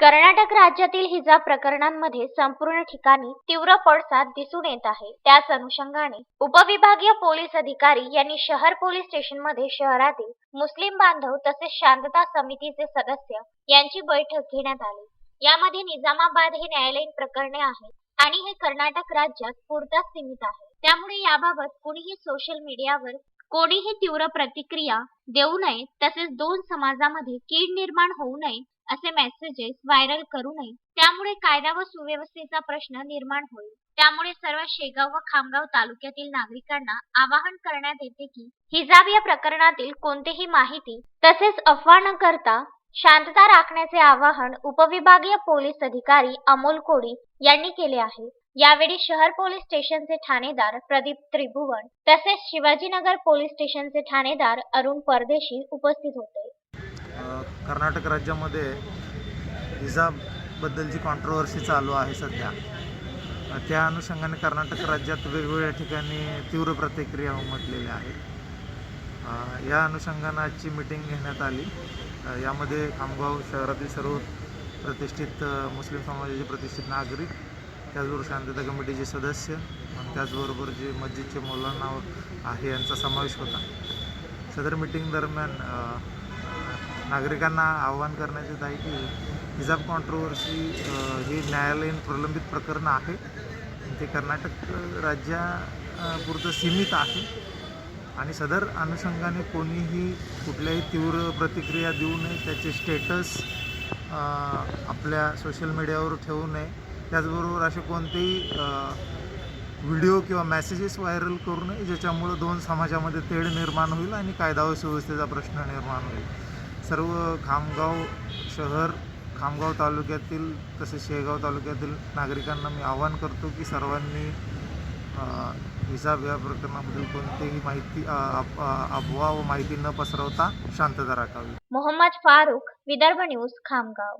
कर्नाटक राज्यातील हिजाब प्रकरणांमध्ये संपूर्ण ठिकाणी तीव्र पडसाद दिसून येत आहे. त्याच अनुषंगाने उपविभागीय पोलीस अधिकारी यांनी शहर पोलीस स्टेशनमध्ये शहरातील मुस्लिम बांधव तसेच शांतता समितीचे सदस्य यांची बैठक घेण्यात आली. यामध्ये निजामाबाद हे न्यायालयीन प्रकरणे आहेत आणि हे कर्नाटक राज्यात पुरताच सीमित आहे. त्यामुळे याबाबत कुणीही सोशल मीडियावर कोणीही तीव्र प्रतिक्रिया देऊ नये तसेच दोन समाजामध्ये कीड निर्माण होऊ नये असे मेसेजेस व्हायरल करू नये. त्यामुळे कायदा व सुव्यवस्थेचा प्रश्न निर्माण होईल. त्यामुळे सर्व शेगाव व खामगाव तालुक्यातील नागरिकांना आवाहन करण्यात येते की हिजाब या प्रकरणातील कोणतीही माहिती तसेच अफवा न करता शांतता राखण्याचे आवाहन उपविभागीय पोलीस अधिकारी अमोल कोडी यांनी केले आहे. यावेळी शहर पोलीस स्टेशनचे ठाणेदार प्रदीप त्रिभुवन तसेच शिवाजीनगर पोलीस स्टेशनचे ठाणेदार अरुण परदेशी उपस्थित होते. कर्नाटक राज्यामध्ये विजाबद्दलची कॉन्ट्रोवर्सी चालू आहे सध्या. त्या अनुषंगाने कर्नाटक राज्यात वेगवेगळ्या ठिकाणी तीव्र प्रतिक्रिया उमटलेल्या आहेत. या अनुषंगानं आजची मिटिंग घेण्यात आली. यामध्ये खामगाव शहरातील सर्व प्रतिष्ठित मुस्लिम समाजाचे प्रतिष्ठित नागरिक त्याचबरोबर शांतता कमिटीचे सदस्य त्याचबरोबर जे मस्जिदचे मौलाना आहे यांचा समावेश होता. सदर मिटिंग दरम्यान नागरिकांना आवाहन करण्यात येत आहे की हिजाब कॉन्ट्रोवर्सी ही न्यायालयीन प्रलंबित प्रकरण आहे. ते कर्नाटक राज्यापुरतं सीमित आहे. आणि सदर अनुषंगाने कोणीही कुठल्याही तीव्र प्रतिक्रिया देऊ नये त्याचे स्टेटस आपल्या सोशल मीडियावर ठेवू नये. त्याचबरोबर असे कोणतेही व्हिडिओ किंवा मेसेजेस व्हायरल करू नये ज्याच्यामुळं दोन समाजामध्ये तेढ निर्माण होईल आणि कायदा व सुव्यवस्थेचा प्रश्न निर्माण होईल. सर्व खामगाव शहर खामगाव तालुक्यातील तसेच शेगाव तालुक्यातील नागरिकांना मी आवाहन करतो की सर्वांनी अ, हिजाब या प्रकरणाबद्दल कोणतीही माहिती अफवा व माहिती न पसरवता शांतता राखावी. मोहम्मद फारुख विदर्भ न्यूज खामगाव.